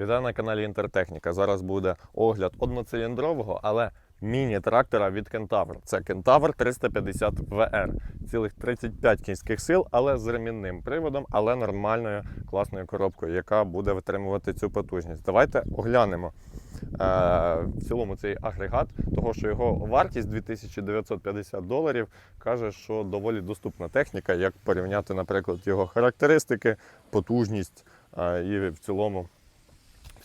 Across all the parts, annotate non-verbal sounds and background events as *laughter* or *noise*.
Вітаю на каналі Інтертехніка. Зараз буде огляд одноциліндрового, але міні-трактора від Кентавр. Це Кентавр 350 VR. Цілих 35 кінських сил, але з ремінним приводом, але нормальною класною коробкою, яка буде витримувати цю потужність. Давайте оглянемо е, в цілому цей агрегат, того що його вартість 2950 доларів каже, що доволі доступна техніка, як порівняти, наприклад, його характеристики, потужність е, і в цілому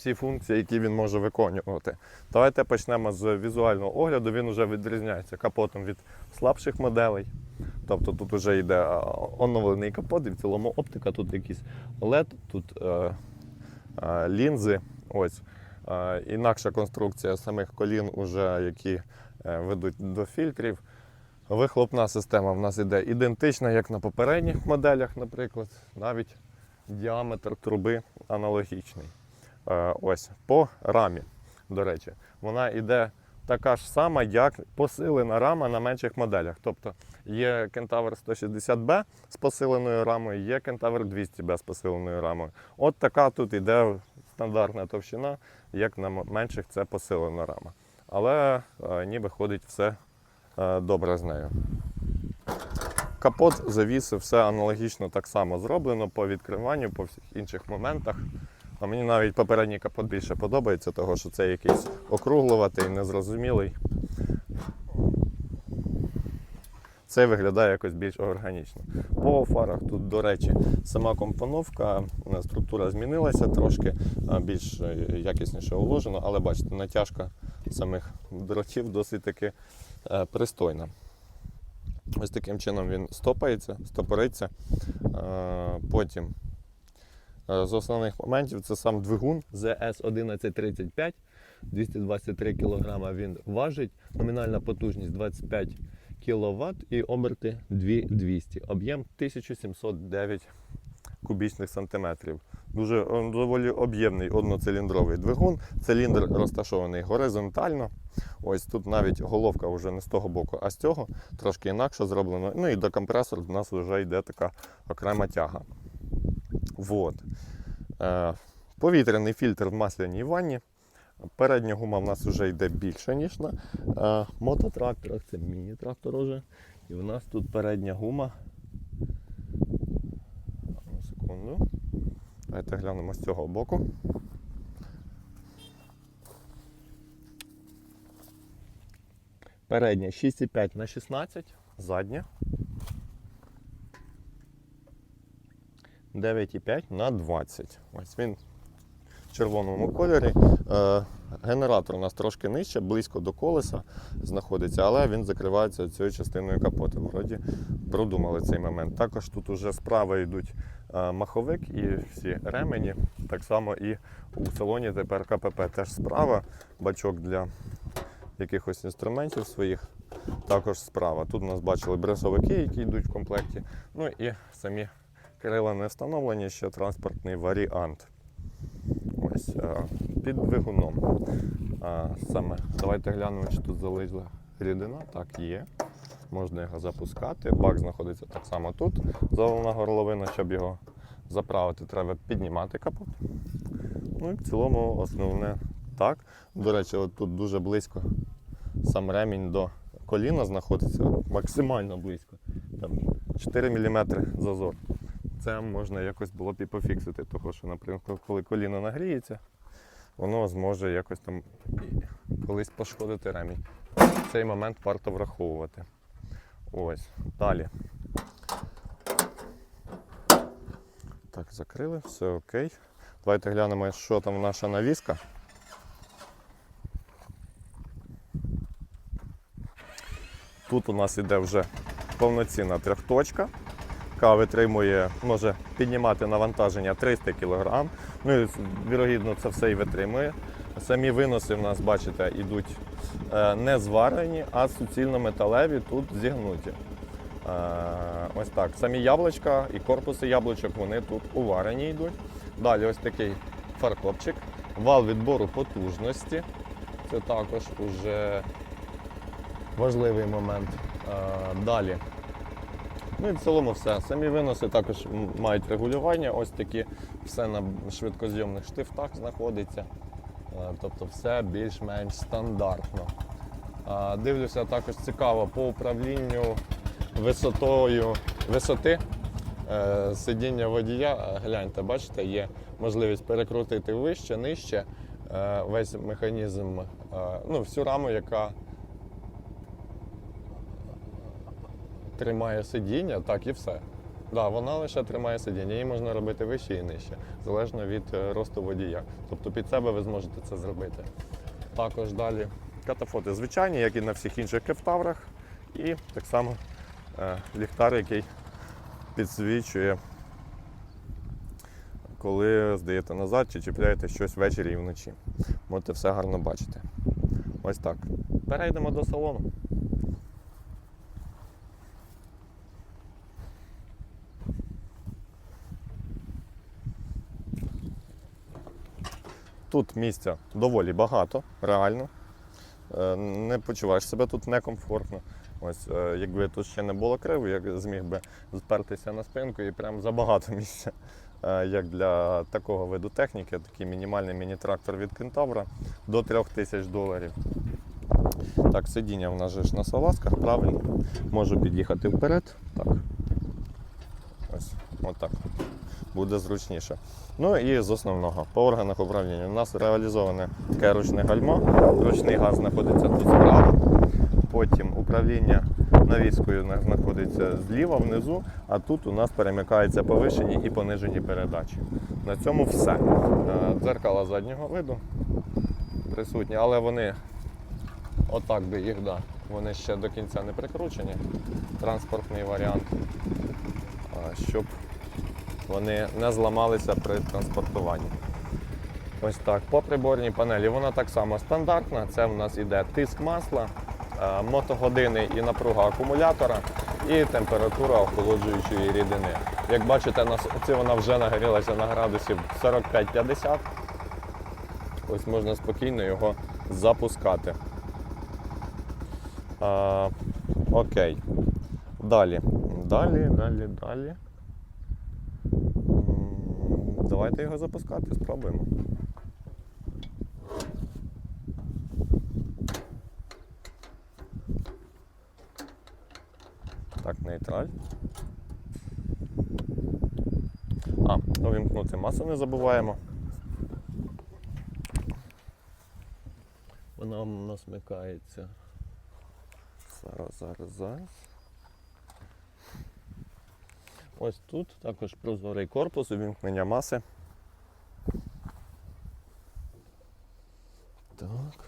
всі функції, які він може виконувати. Давайте почнемо з візуального огляду. Він вже відрізняється капотом від слабших моделей. Тобто тут вже йде оновлений капот, і в цілому оптика, тут якийсь LED, тут е, е, лінзи. Ось. Е, інакша конструкція самих колін, уже, які е, ведуть до фільтрів. Вихлопна система в нас іде ідентична, як на попередніх моделях, наприклад, навіть діаметр труби аналогічний. Е, Ось по рамі, до речі, вона йде така ж сама, як посилена рама на менших моделях. Тобто є Кентавр 160B з посиленою рамою, є Кентавр 200B з посиленою рамою. От така тут йде стандартна товщина, як на менших це посилена рама. Але е, ніби ходить все е, добре з нею. Капот, завіси, все аналогічно так само зроблено по відкриванню, по всіх інших моментах. А мені навіть попередній капот більше подобається, того що це якийсь округлуватий, незрозумілий. Це виглядає якось більш органічно. По фарах тут, до речі, сама компоновка, е, структура змінилася трошки, більш е, якісніше уложено, але бачите, натяжка самих дротів досить таки е, пристойна. Ось таким чином він стопається, стопориться. Е, Потім е, з основних моментів це сам двигун ZS1135, 223 кг він важить, номінальна потужність 25 кВт і оберти 2200. Об'єм 1709 кубічних сантиметрів. Дуже е, доволі об'ємний одноциліндровий двигун. Циліндр розташований горизонтально. Ось тут навіть головка вже не з того боку, а з цього трошки інакше зроблено. Ну і до компресора в нас вже йде така окрема тяга. Вот. Е, повітряний фільтр в масляній ванні. Передня гума в нас вже йде більше, ніж на е, мототракторах. Це міні-трактор уже. І в нас тут передня гума. Одну секунду. Давайте глянемо з цього боку. Передня 6,5 на 16, задня 9,5 на 20. Ось він в червоному кольорі. Е, Генератор у нас трошки нижче, близько до колеса знаходиться, але він закривається цією частиною капоту. Вроді продумали цей момент. Також тут уже справа йдуть е, маховик і всі ремені. Так само і у салоні тепер КПП теж справа, бачок для якихось інструментів своїх. Також справа. Тут у нас бачили брезовики, які йдуть в комплекті. Ну і самі крила не встановлені, ще транспортний варіант. Ось е, під двигуном. Саме, давайте глянемо, чи тут залізла рідина. Так, є. Можна його запускати. Бак знаходиться так само тут. Заволена горловина, щоб його заправити, треба піднімати капот. Ну і в цілому основне так. До речі, от тут дуже близько сам ремінь до коліна знаходиться максимально близько. Там 4 мм зазор. Це можна якось було б і пофіксити, тому що, наприклад, коли коліно нагріється, воно зможе якось там колись пошкодити ремінь. Цей момент варто враховувати. Ось, далі. Так, закрили, все окей. Давайте глянемо, що там наша навіска. Тут у нас іде вже повноцінна трьохточка, яка витримує, може піднімати навантаження 300 кг. Ну і вірогідно це все і витримує. Самі виноси в нас, бачите, йдуть е, не зварені, а суцільно металеві, тут зігнуті. Е, Ось так. Самі яблучка і корпуси яблучок вони тут уварені йдуть. Далі ось такий фаркопчик, вал відбору потужності. Це також уже важливий момент. Е, Далі Ну і в цілому все. Самі виноси також мають регулювання. Ось такі все на швидкозйомних штифтах знаходиться. Е, Тобто все більш-менш стандартно. Дивлюся також цікаво по управлінню висотою висоти е, сидіння водія. Е, Гляньте, бачите, є можливість перекрутити вище, нижче весь механізм, ну, всю раму, яка тримає сидіння, так і все. Да, вона лише тримає сидіння, її можна робити вище і нижче, залежно від е, росту водія. Тобто під себе ви зможете це зробити. Також далі катафоти звичайні, як і на всіх інших кефтаврах. І так само е, ліхтар, який підсвічує, коли здаєте назад чи чіпляєте щось ввечері і вночі. Можете все гарно бачити. Ось так. Перейдемо до салону. Тут місця доволі багато, реально. Е, Не почуваєш себе тут некомфортно. Ось, е, якби тут ще не було криво, я зміг би спертися на спинку і прям забагато *laughs* місця. Е, Як для такого виду техніки, такий мінімальний міні-трактор від Кентавра до 3000 доларів. Так, сидіння в нас ж на салазках, правильно. Можу під'їхати вперед. Так. Ось, отак. Буде зручніше. Ну і з основного по органах управління. У нас реалізоване таке ручне гальмо. Ручний газ знаходиться тут справа. Потім управління навіскою знаходиться зліва внизу, а тут у нас перемикаються повишені і понижені передачі. На цьому все. Е, Дзеркала заднього виду присутні, але вони отак би їх, да. Вони ще до кінця не прикручені. Транспортний варіант. Щоб вони не зламалися при транспортуванні. Ось так. По приборній панелі вона так само стандартна. Це в нас іде тиск масла, е, мотогодини і напруга акумулятора, і температура охолоджуючої рідини. Як бачите, на вона вже нагрілася на градусів 45-50. Ось можна спокійно його запускати. А, окей. Далі. Далі, далі, далі. Давайте його запускати, спробуємо. Так, нейтраль. А, увімкнути масу не забуваємо. Вона у нас вмикається. Зараз, зараз, зараз. Ось тут також прозорий корпус, увімкнення маси. Так.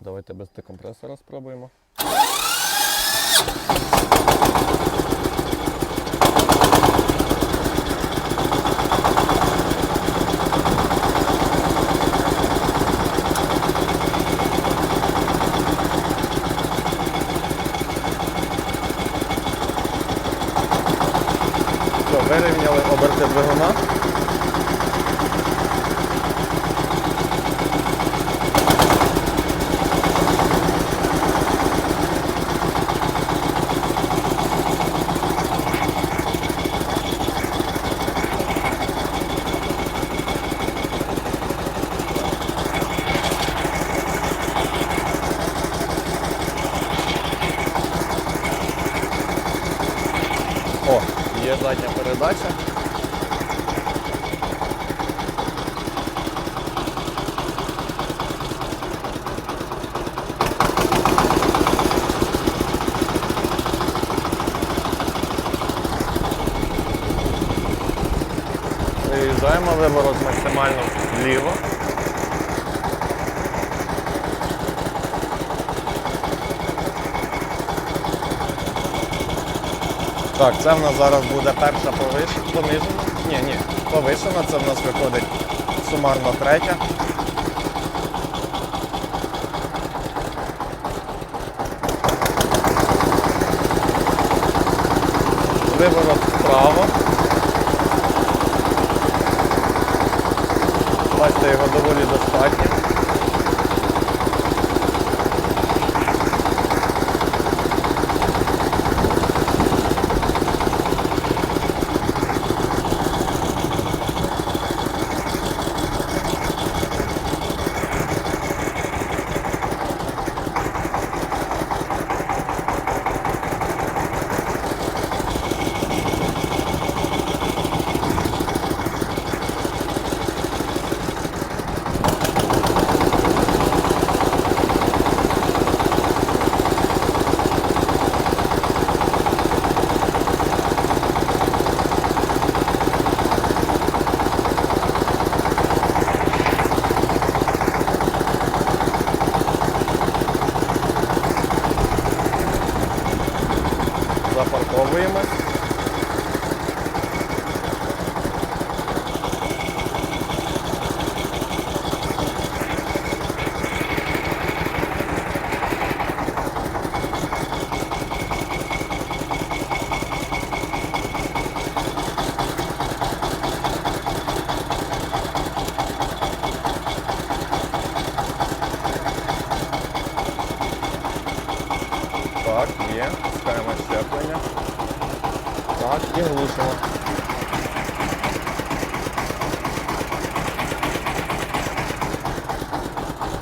Давайте без декомпресора спробуємо. Все, вирівняли оберти двигуна. О, є задня передача. Виїжджаємо виворот максимально вліво. Так, це в нас зараз буде перша повиш- понижена. Ні, ні, повишена, це в нас виходить сумарно третя. Виворот вправо. доволі достатньо. Так, є. Щеплення. Так, і глушимо.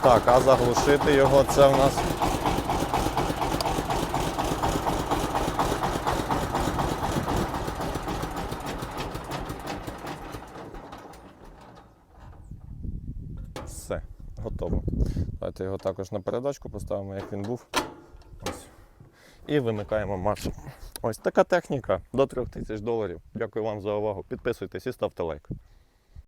Так, а заглушити його це в нас. Все, готово. Давайте його також на передачку поставимо, як він був. І вимикаємо марш. Ось така техніка до 3000 доларів. Дякую вам за увагу. Підписуйтесь і ставте лайк.